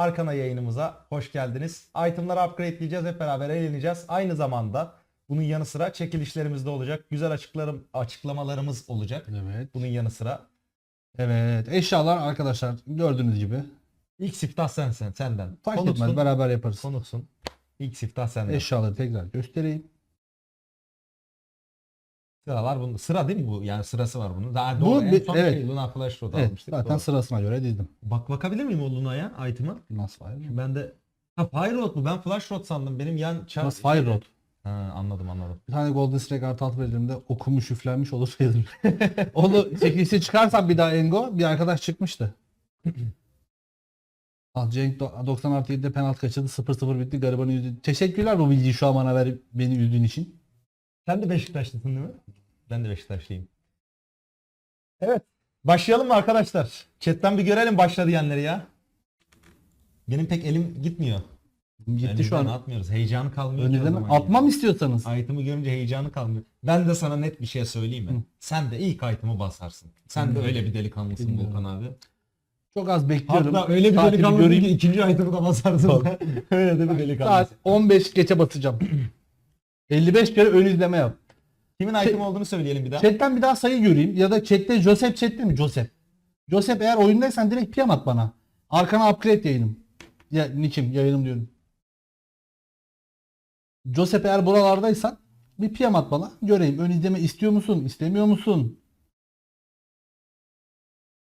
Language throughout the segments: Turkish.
Arkana yayınımıza hoş geldiniz. Itemları upgradeleyeceğiz hep beraber eğleneceğiz. Aynı zamanda bunun yanı sıra çekilişlerimiz de olacak. Güzel açıklarım, açıklamalarımız olacak. Evet. Bunun yanı sıra Evet. Eşyalar arkadaşlar gördüğünüz gibi. ilk siftah sensin senden. Fark Konuksun. etmez beraber yaparız. Konuksun. İlk siftah senden. Eşyaları tekrar göstereyim. Sıralar bunun. Sıra değil mi bu? Yani sırası var bunun. Daha Bu doğru. en bir- son evet. şey, Luna Flash Road Evet, almıştık. zaten Doğru. sırasına göre dizdim. Bak bakabilir miyim o Luna'ya item'a? Nasıl Fire? Ben de Ha Fire Road bu. Ben Flash Road sandım. Benim yan çar... Nasıl Fire Road? Ha, anladım anladım. Bir tane Golden Snake artı altı verildiğimde okumuş üflenmiş olur sayılır. Onu çekilişi çıkarsam bir daha Engo bir arkadaş çıkmıştı. Al Cenk do- 90 artı 7'de penaltı kaçırdı 0-0 bitti garibanı üzdü. Teşekkürler bu bilgiyi şu an bana verip beni üzdüğün için. Sen de Beşiktaşlısın değil mi? Ben de Beşiktaşlıyım. Evet. Başlayalım mı arkadaşlar? Chatten bir görelim başla diyenleri ya. Benim pek elim gitmiyor. Gitti şu an. atmıyoruz. Heyecanı kalmıyor. zaman ya. atmam istiyorsanız. Item'ı görünce heyecanı kalmıyor. Ben de sana net bir şey söyleyeyim mi? Hı. Sen de ilk item'ı basarsın. Sen de öyle bir delikanlısın Bilmiyorum. Volkan abi. Çok az bekliyorum. Hatta öyle bir Saati delikanlısın göreyim. ki ikinci item'ı da basarsın. öyle de bir Saat delikanlısın. 15 geçe batacağım. 55 kere ön izleme yap. Kimin Şey- item olduğunu söyleyelim bir daha. Chat'ten bir daha sayı göreyim. Ya da chat'te Joseph chat'te mi? Joseph. Joseph eğer oyundaysan direkt PM at bana. Arkana upgrade yayınım. Ya nikim yayınım diyorum. Joseph eğer buralardaysan bir PM at bana. Göreyim. Ön izleme istiyor musun? istemiyor musun?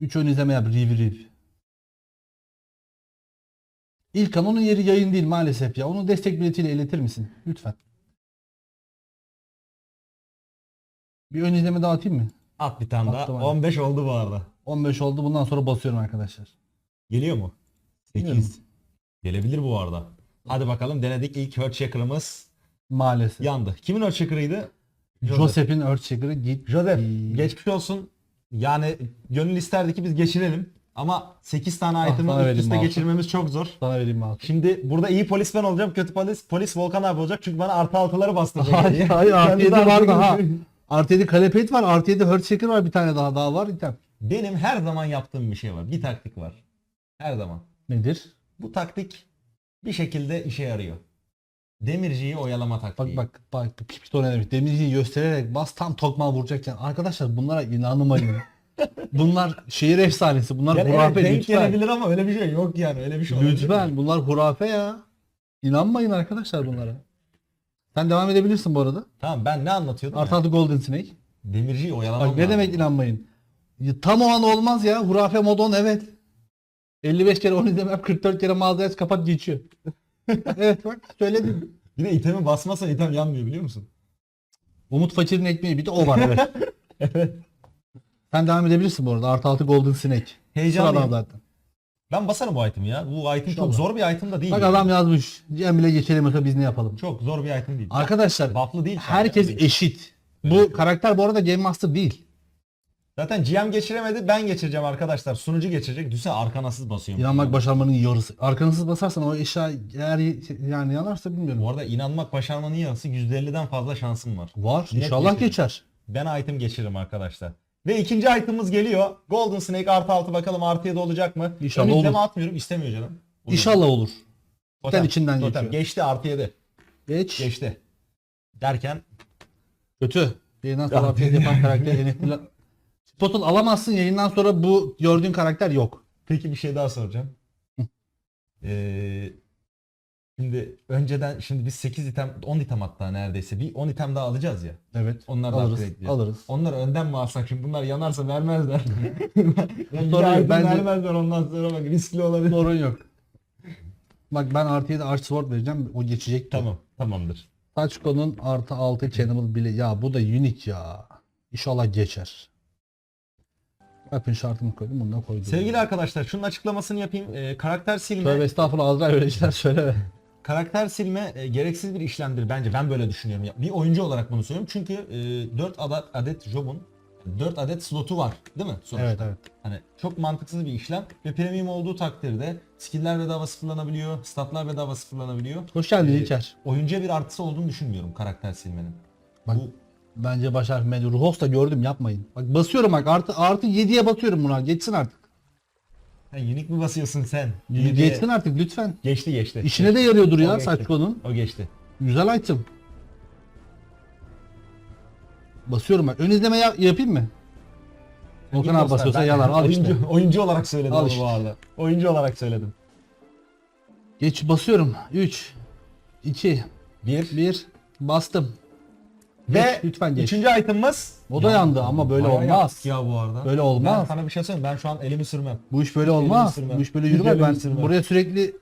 3 ön izleme yap. Riv riv. İlkan onun yeri yayın değil maalesef ya. Onu destek biletiyle iletir misin? Lütfen. Bir ön izleme daha atayım mı? At bir tane daha. Attım abi. 15 oldu bu arada. 15 oldu. Bundan sonra basıyorum arkadaşlar. Geliyor mu? Bilmiyorum. 8. Gelebilir bu arada. Hadi bakalım denedik. İlk Earthshaker'ımız Maalesef. yandı. Kimin Earthshaker'ıydı? Joseph'in Earthshaker'ı git. Joseph. Geçmiş olsun. Yani gönül isterdi ki biz geçirelim. Ama 8 tane Ah, item'ı bana üst üste geçirmemiz çok zor. Sana vereyim altı. Şimdi burada iyi polis ben olacağım. Kötü polis polis Volkan abi olacak. Çünkü bana artı altıları bastıracak. Hayır hayır artı Kendisi 7 artı var da ha. Artı 7 kalepet var. Artı 7 Earthshaker var. Bir tane daha daha var. item. Benim her zaman yaptığım bir şey var. Bir taktik var. Her zaman. Nedir? Bu taktik bir şekilde işe yarıyor. Demirciyi oyalama taktiği. Bak bak bak Pipiton ne demiş. Demirciyi göstererek bas tam tokmağı vuracakken. Arkadaşlar bunlara inanmayın. Bunlar şehir efsanesi. Bunlar Yani evet, hurafe denk lütfen. gelebilir ama öyle bir şey yok yani. Öyle bir şey? Lütfen bunlar hurafe ya. İnanmayın arkadaşlar bunlara. Sen devam edebilirsin bu arada. Tamam ben ne anlatıyordum? Artı ya? altı Golden Snake. Demirciyi oyalamam Bak ne lazım. demek inanmayın. Ya, Tam o an olmaz ya. Hurafe modon evet. 55 kere onu demem 44 kere mağazaya kapat geçiyor. evet bak söyledim. Bir de itemi basmasa item yanmıyor biliyor musun? Umut Fakir'in ekmeği bir de o var evet. Sen devam edebilirsin bu arada. Artı altı Golden Snake. Heyecanlıyım. Sıradan zaten. Ben basarım bu item ya. Bu item İnşallah. çok zor bir item da değil. Bak yani. adam yazmış. Cemile geçelim yoksa biz ne yapalım? Çok zor bir item değil. Arkadaşlar Buff'lı değil. herkes sadece. eşit. Öyle Bu şey. karakter bu arada Game Master değil. Zaten GM geçiremedi ben geçireceğim arkadaşlar. Sunucu geçirecek. Düşünsene arkanasız basıyorum. İnanmak başarmanın yarısı. Arkanızı basarsan o eşya eğer yani yanarsa bilmiyorum. Bu arada inanmak başarmanın yarısı %50'den fazla şansım var. Var. Net İnşallah geçecek. geçer. Ben item geçiririm arkadaşlar. Ve ikinci item'ımız geliyor. Golden Snake artı altı bakalım artı 7 olacak mı? İnşallah izleme olur. atmıyorum istemiyor canım. Olur. İnşallah olur. Totem, içinden totem. geçiyor. Geçti artı 7. Geç. Geçti. Derken Kötü. Yayından sonra update yapan karakter. Spot'un alamazsın yayından sonra bu gördüğün karakter yok. peki bir şey daha soracağım. Ee, şimdi önceden şimdi biz 8 item 10 item hatta neredeyse bir 10 item daha alacağız ya. Evet. Onlar da alırız. upgrade. Alırız. Onları önden mi alsak şimdi bunlar yanarsa vermezler. Sorun Sorun yok, bence- vermezler ondan sonra bak riskli olabilir. Sorun yok. Bak ben artı 7 Arch Sword vereceğim. O geçecek. Tamam tamamdır. Sachiko'nun artı 6 Cannibal bile. Ya bu da unique ya. İnşallah geçer. Weapon şartını koydum. Bunu da koydum. Sevgili arkadaşlar şunun açıklamasını yapayım. Ee, karakter silme Tövbe estağfurullah Azrail öyle şeyler söyleme. karakter silme e, gereksiz bir işlemdir bence. Ben böyle düşünüyorum. Bir oyuncu olarak bunu söylüyorum. Çünkü e, 4 adet adet job'un 4 adet slotu var, değil mi? Sonuçta. Evet evet. Hani çok mantıksız bir işlem ve premium olduğu takdirde skill'ler bedava sıfırlanabiliyor, statlar bedava sıfırlanabiliyor. Hoş geldin Ee, İlker. Oyuncuya bir artısı olduğunu düşünmüyorum karakter silmenin. Bak, Bu Bence başar Medyo. Ruhos da gördüm yapmayın. Bak basıyorum bak artı artı 7'ye basıyorum buna. Geçsin artık. Ha, unique mi basıyorsun sen? Geçsin artık lütfen. Geçti geçti. İşine de yarıyordur ya geçti. Saçko'nun. O geçti. Güzel item. Basıyorum bak. Ön izleme ya- yapayım mı? Volkan abi basıyorsa Ben- yalan. Al oyuncu, işte. Oyuncu olarak söyledim Al onu işte. bu arada. Oyuncu olarak söyledim. Geç basıyorum. 3 2 Bir. 1 bastım. Ve Geç, lütfen geç. üçüncü item'ımız. O da yandı ama böyle Bayağı olmaz. yaktık Ya bu arada. Böyle Ben olmaz. sana bir şey söyleyeyim. Ben şu an elimi sürmem. Bu iş böyle olmaz. sürmem. Bu iş böyle Hiç yürümez. elimi Ben sürmem. buraya sürekli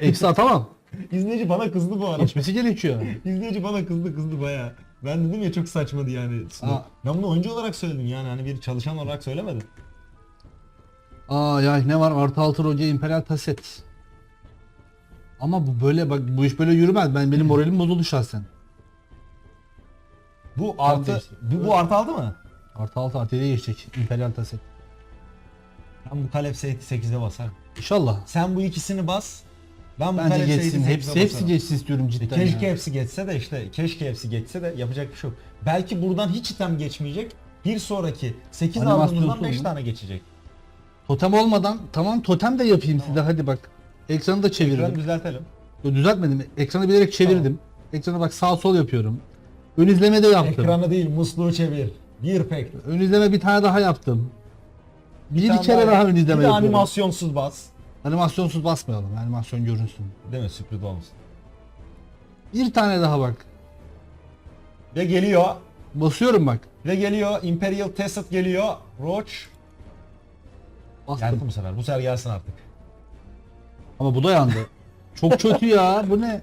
eksi atamam. İzleyici bana kızdı bu arada. Geçmesi gerekiyor. İzleyici bana kızdı kızdı baya. Ben dedim ya çok saçmadı yani. Aa. Ben bunu oyuncu olarak söyledim yani hani bir çalışan olarak söylemedim. Aa ya ne var artı altı roca imperial taset. Ama bu böyle bak bu iş böyle yürümez. Ben benim moralim bozuldu şahsen. Bu artı değişti. bu, bu artı aldı mı? Artı altı artı 7'ye geçecek imperial taset. Ben bu Kalep Seyit'i 8'e basarım. İnşallah. Sen bu ikisini bas. Ben bu Bence Kalep geçsin. Seyit'i 8'e Hepsi hepsi basarım. geçsin istiyorum cidden. Keşke ya. hepsi geçse de işte keşke hepsi geçse de yapacak bir şey yok. Belki buradan hiç item geçmeyecek. Bir sonraki 8 Animasyon aldığımızdan 5 mu? tane geçecek. Totem olmadan tamam totem de yapayım size hadi bak. Ekranı da çevirdim. düzeltelim. Yo, Düzeltmedim. Ekranı bilerek çevirdim. Ekrana bak sağ sol yapıyorum. Ön izleme de yaptım. Ekranı değil musluğu çevir. Bir pek. Ön izleme bir tane daha yaptım. Bir, tane kere daha, ön izleme Bir yapıyorum. animasyonsuz bas. Animasyonsuz basmayalım. Animasyon görünsün. Değil mi? Sürpriz olmasın. Bir tane daha bak. Ve geliyor. Basıyorum bak. Ve geliyor. Imperial Tesset geliyor. Roach. Bastım. Geldi bu sefer. Bu sefer gelsin artık. Ama bu da yandı. Çok kötü ya. Bu ne?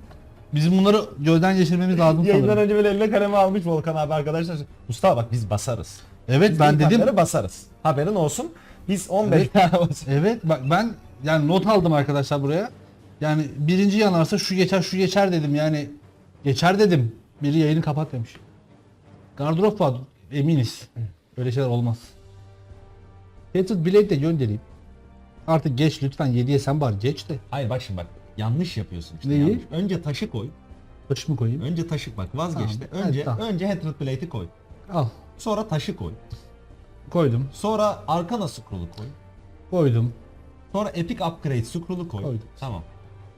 Bizim bunları gözden geçirmemiz lazım Yayından sanırım. önce böyle eline kalemi almış Volkan abi arkadaşlar. Mustafa bak biz basarız. Evet Biz ben dedim. harfleri basarız. Haberin olsun. Biz 15 Evet. tane basarız. Evet bak ben yani not aldım arkadaşlar buraya. Yani birinci yanarsa şu geçer şu geçer dedim yani. Geçer dedim. Biri yayını kapat demiş. Gardırop var eminiz. Öyle şeyler olmaz. Hatred Blade de göndereyim. Artık geç lütfen 7'ye sen bari geç de. Hayır bak şimdi bak. Yanlış yapıyorsun işte. Neyi? yanlış. Önce taşı koy. Taş mı koyayım? Önce taşı bak vazgeçti. Tamam, Önce evet, tamam. önce Hatred Blade'i koy. Al. Sonra taşı koy. Koydum. Sonra Arkana Scroll'u koy. Koydum. Sonra Epic Upgrade Scroll'u koy. Koydum. Tamam.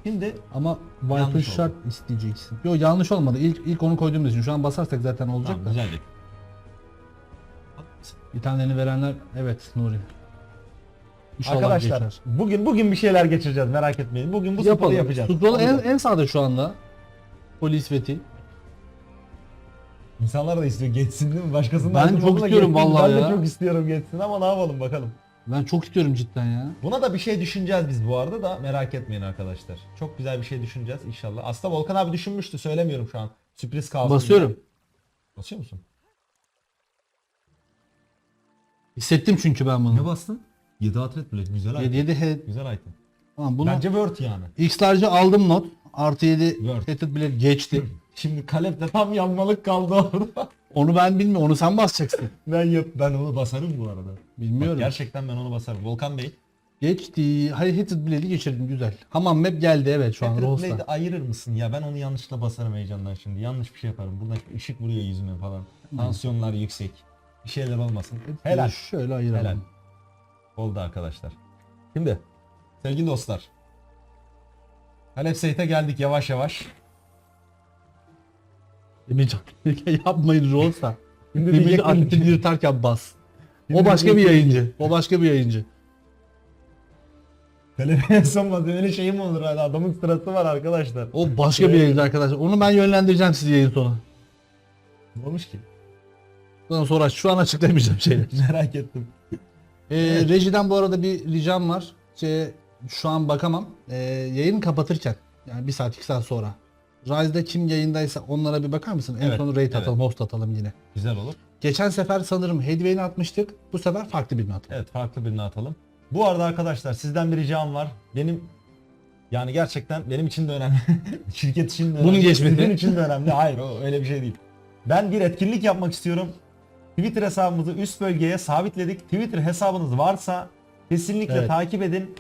Şimdi Ama Viper şart isteyeceksin. Yok yanlış olmadı. İlk ilk onu koyduğum için. Şu an basarsak zaten olacak tamam, da. güzeldi. Bir tanelerini verenler evet Nuri. İnşallah Arkadaşlar geçer. bugün bugün bir şeyler geçireceğiz merak etmeyin. Bugün bu sporu Yapalım. yapacağız. Scroll en, en sağda şu anda. Polis Veti. İnsanlar da istiyor geçsin değil mi? Başkasının Ben çok istiyorum geçsin. vallahi Ben de ya. çok istiyorum geçsin ama ne yapalım bakalım. Ben çok istiyorum cidden ya. Buna da bir şey düşüneceğiz biz bu arada da merak etmeyin arkadaşlar. Çok güzel bir şey düşüneceğiz inşallah. Aslında Volkan abi düşünmüştü söylemiyorum şu an. Sürpriz kalsın. Basıyorum. diye. Basıyor musun? Hissettim çünkü ben Ne bunu. bastın? 7 atlet bile güzel item. 7 7 head. Güzel item. Tamam bunu Bence Word yani. X large'ı aldım not. Artı 7 Word. headed bile geçti. Şimdi Kalep de tam yanmalık kaldı orada. onu ben bilmiyorum. Onu sen basacaksın. ben yap ben onu basarım bu arada. Bilmiyorum. Bak, gerçekten ben onu basarım. Volkan Bey. Geçti. Hayır headed bileti geçirdim güzel. Hamam map geldi evet şu an Rolls'ta. Blade'i ayırır mısın ya? Ben onu yanlışlıkla basarım heyecandan şimdi. Yanlış bir şey yaparım. Burada ışık vuruyor yüzüme falan. Tansiyonlar yüksek. Bir şeyler olmasın. Helal. Şöyle ayıralım. Helal. Oldu arkadaşlar. Şimdi sevgili dostlar. Halep Seyit'e geldik yavaş yavaş. Emircan yapmayın Rolls'ta. Şimdi atletini ki- yırtarken bas. O başka bir yayıncı. O başka bir yayıncı. Kalep en son bas- öyle şey mi olur hala? Adamın sırası var arkadaşlar. O başka bir yayıncı arkadaşlar. Onu ben yönlendireceğim sizi yayın sonu. Ne olmuş ki? Ondan sonra şu an açıklayamayacağım şeyler. Merak ettim. Ee, Rejiden bu arada bir ricam var. Şey, şu an bakamam. Ee, yayını kapatırken yani bir saat iki saat sonra. Rise'da kim yayındaysa onlara bir bakar mısın? En Evet, son rate evet. atalım, host atalım yine. Güzel olur. Geçen sefer sanırım Headway'ini atmıştık. Bu sefer farklı birini atalım. Evet farklı birini atalım. Bu arada arkadaşlar sizden bir ricam var. Benim yani gerçekten benim için de önemli. Şirket için de önemli. Bunun geçmesi. Sizin için de önemli. Hayır o öyle bir şey değil. Ben bir etkinlik yapmak istiyorum. Twitter hesabımızı üst bölgeye sabitledik. Twitter hesabınız varsa kesinlikle Evet. takip edin.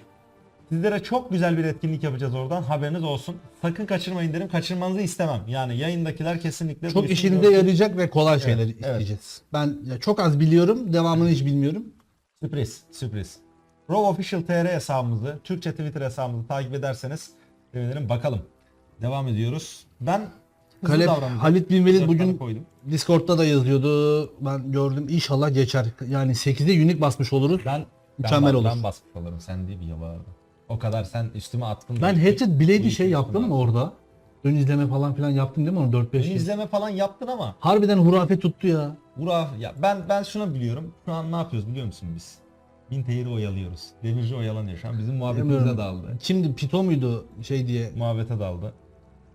Sizlere çok güzel bir etkinlik yapacağız oradan. Haberiniz olsun. Sakın kaçırmayın derim. Kaçırmanızı istemem. Yani yayındakiler kesinlikle Çok işinize görsün. yarayacak ve kolay şeyler evet. isteyeceğiz. Ben çok az biliyorum, devamını hiç bilmiyorum. Sürpriz, sürpriz. Raw Official TR hesabımızı, Türkçe Twitter hesabımızı takip ederseniz sevinirim. Bakalım. Devam ediyoruz. Ben hızlı Kalep. Halit Bin Velid Dört bugün koydum. Discord'da da yazıyordu. Ben gördüm. İnşallah geçer. Yani 8'de unique basmış oluruz. Ben Mükemmel ben, olur. Ben basmış olurum. Sen değil ya bu arada. O kadar sen üstüme attın. Ben Hatchet Blade'i şey yaptım mı orada? Ön izleme falan filan yaptım değil mi onu 4-5 attın. kez? izleme falan yaptın ama Harbiden hurafe tuttu ya. Burak ya ben ben şunu biliyorum. Şu an ne yapıyoruz biliyor musun biz? Binteyri oyalıyoruz. Demirci oyalanıyor. Şu an bizim muhabbetimize Bilmiyorum. daldı. Şimdi Pito muydu şey diye Muhabbete daldı.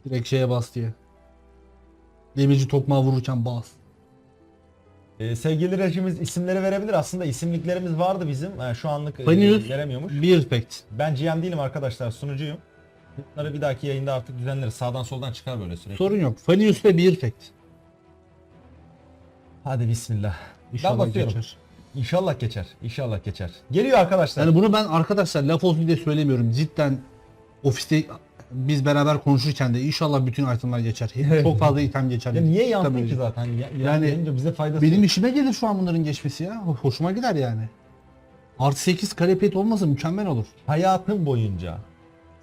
direkt şeye bas diye. Demirci tokmağı vururken bas. Ee, sevgili rejimiz isimleri verebilir. Aslında isimliklerimiz vardı bizim. Ha, şu anlık e, Fanius veremiyormuş. bir effect. Ben GM değilim arkadaşlar. Sunucuyum. Bunları bir dahaki yayında artık düzenleriz. Sağdan soldan çıkar böyle sürekli. Sorun yok. Fanius ve bir effect. Hadi bismillah. İnşallah geçer. İnşallah geçer. İnşallah geçer. Geliyor arkadaşlar. Yani bunu ben arkadaşlar laf olsun diye söylemiyorum. Cidden ofiste biz beraber konuşurken de inşallah bütün itemler geçer. Çok fazla item geçer. ya niye yansın ki zaten? Ya, yani, Yani bize faydası Benim yok. işime gelir şu an bunların geçmesi ya. Hoşuma gider yani. Artı 8 karepet olmasa mükemmel olur. Hayatım boyunca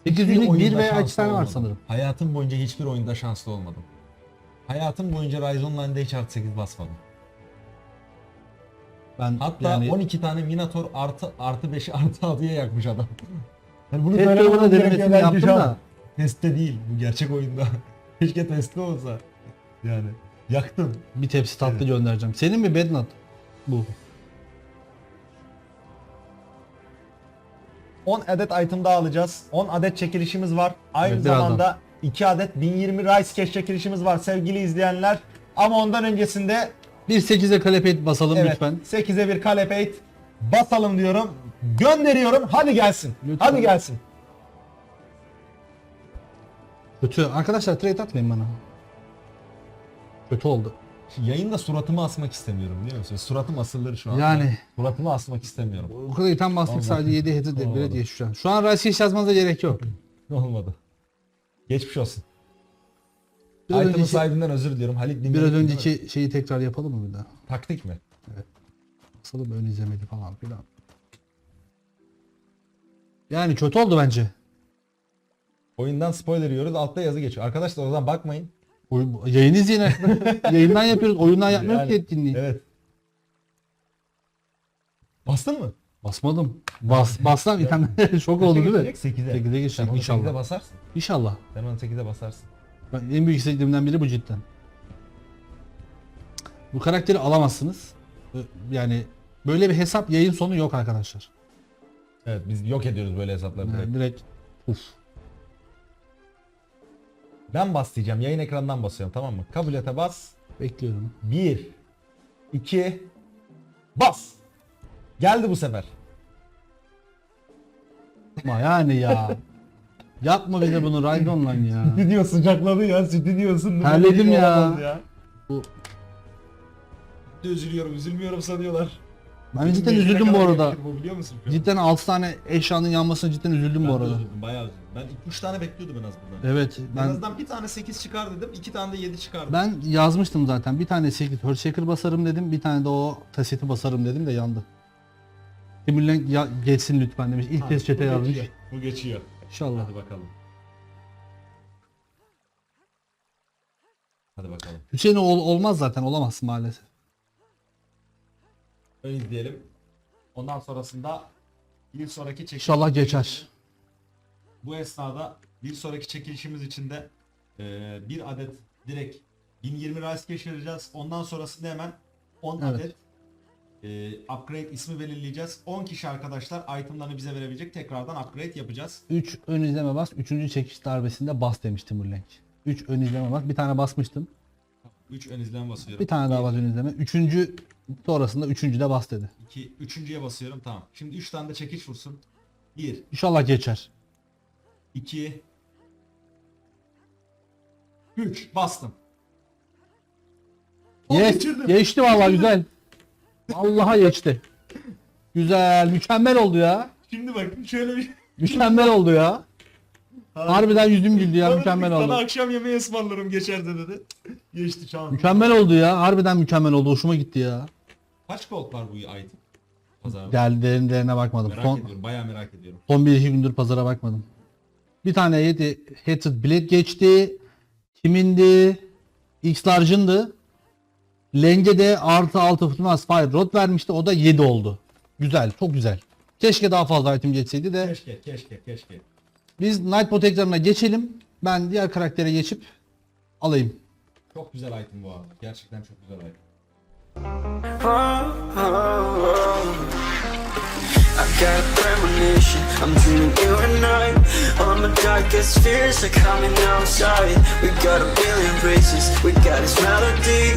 8 hiçbir unique 1 oyunda veya 2 şanslı tane var sanırım. Hayatım boyunca hiçbir oyunda şanslı olmadım. Hayatım boyunca Rise Online'da hiç artı 8 basmadım. Ben Hatta yani 12 tane Minator artı artı 5'i artı 6'ya yakmış adam. Yani bunu gerekiyor denemesini belki yaptım da. Testte değil bu gerçek oyunda. Keşke testte olsa. Yani yaktım. bir tepsi tatlı Evet. göndereceğim. Senin mi Bednut? Bu. 10 adet item daha alacağız. 10 adet çekilişimiz var. Aynı Evet, birazdan. zamanda 2 adet 1020 Rice Cash çekilişimiz var sevgili izleyenler. Ama ondan öncesinde Bir 8'e karepet basalım evet lütfen. 8'e bir kalepate basalım diyorum. Gönderiyorum. Hadi gelsin. Lütfen. Hadi gelsin. Kötü. Arkadaşlar trade atmayın bana. Kötü oldu. Yayında suratımı asmak istemiyorum biliyor musun? Suratım asılır şu an. Yani. Suratımı asmak istemiyorum. O kadar item bastık Olmadı. sadece 7 header de bile diye şu an. Şu an Rice yazmanıza gerek yok. Olmadı. Geçmiş olsun. Biraz Item'ın önceki, sahibinden özür diliyorum. Halit dinledik biraz önceki şeyi tekrar yapalım mı bir daha? Taktik mi? Basalım ön izlemeli falan filan. Yani kötü oldu bence. Oyundan spoiler yiyoruz. Altta yazı geçiyor. Arkadaşlar o zaman bakmayın. Oyun, yayın izleyin. Yayından yapıyoruz. Oyundan yapmıyoruz Yani, ki etkinliği. Evet. Bastın mı? Basmadım. Bas, bassam tane şok oldu değil mi? 8'e. 8'e Sen geçecek onu 8'e inşallah. basarsın. İnşallah. Sen onu 8'e basarsın. Ben, en büyük istediğimden biri bu cidden. Bu karakteri alamazsınız. Yani böyle bir hesap yayın sonu yok arkadaşlar. Evet biz yok ediyoruz böyle hesapları direkt. Yani direkt uf. Ben bas diyeceğim. Yayın ekranından basıyorum tamam mı? Kabul ete bas. Bekliyorum. 1 2 Bas. Geldi bu sefer. Ama yani ya. Yapma bize bunu Ride Online ya. Stüdyo sıcakladı ya. Stüdyosun. Terledim ya. Bu Üzülüyorum, üzülmüyorum sanıyorlar. Ben cidden üzüldüm bu arada. Bu biliyor musun? Cidden 6 tane eşyanın yanmasına cidden üzüldüm Ben bu de arada. üzüldüm, bayağı üzüldüm. Ben 3 tane bekliyordum en az buradan. Evet En ben azından bir tane 8 çıkar dedim, 2 tane de 7 çıkardı. ben yazmıştım zaten. Bir tane 8 Earthshaker basarım dedim. Bir tane de o taseti basarım dedim de yandı. Timurlenk ya geçsin lütfen demiş. İlk kez chat'e yazmış. Bu geçiyor. İnşallah. Hadi bakalım. Hadi bakalım. Hüseyin ol, olmaz zaten olamazsın maalesef. Ön izleyelim. Ondan sonrasında bir sonraki çekiliş. İnşallah geçer. Bu esnada bir sonraki çekilişimiz için de e, bir adet direkt 1020 Rice Cash vereceğiz. Ondan sonrasında hemen 10 Evet. adet e, upgrade ismi belirleyeceğiz. 10 kişi arkadaşlar itemlarını bize verebilecek. Tekrardan upgrade yapacağız. 3 ön izleme bas. 3. çekiş darbesinde bas demiş Timurlenk. 3 ön izleme bas. Bir tane basmıştım. 3 ön izlem basıyorum. Bir tane daha bas ön izleme. 3. sonrasında 3. de bas dedi. 2 üçüncüye basıyorum. Tamam. Şimdi 3 tane de çekiş vursun. 1 İnşallah geçer. 2 3 bastım. Oh, Yes, geçirdim. geçti vallahi güzel. Vallahi geçti. Güzel, mükemmel oldu ya. Şimdi bak şöyle bir Mükemmel oldu ya. Harbiden yüzüm güldü ya, mükemmel oldu. Sana akşam yemeği ısmarlarım geçer de dedi. Geçti çağın. Mükemmel oldu ya. Harbiden mükemmel oldu. Hoşuma gitti ya. Kaç gold var bu item? Pazar Geldilerine bakmadım. merak Son, ediyorum. Bayağı merak ediyorum. son bir iki gündür pazara bakmadım. Bir tane yedi Hatred Blade geçti. Kimindi? X-Large'ındı. Lenge de artı altı Fırtınaz Fire Rod vermişti. O da 7 oldu. Güzel. Çok güzel. Keşke daha fazla item geçseydi de. Keşke keşke keşke. Biz Nightbot ekranına geçelim. Ben diğer karaktere geçip alayım. Çok güzel item bu arada. Gerçekten çok güzel item. I got a premonition, I'm dreaming you and I All my darkest fears are coming outside We got a billion races, we got this melody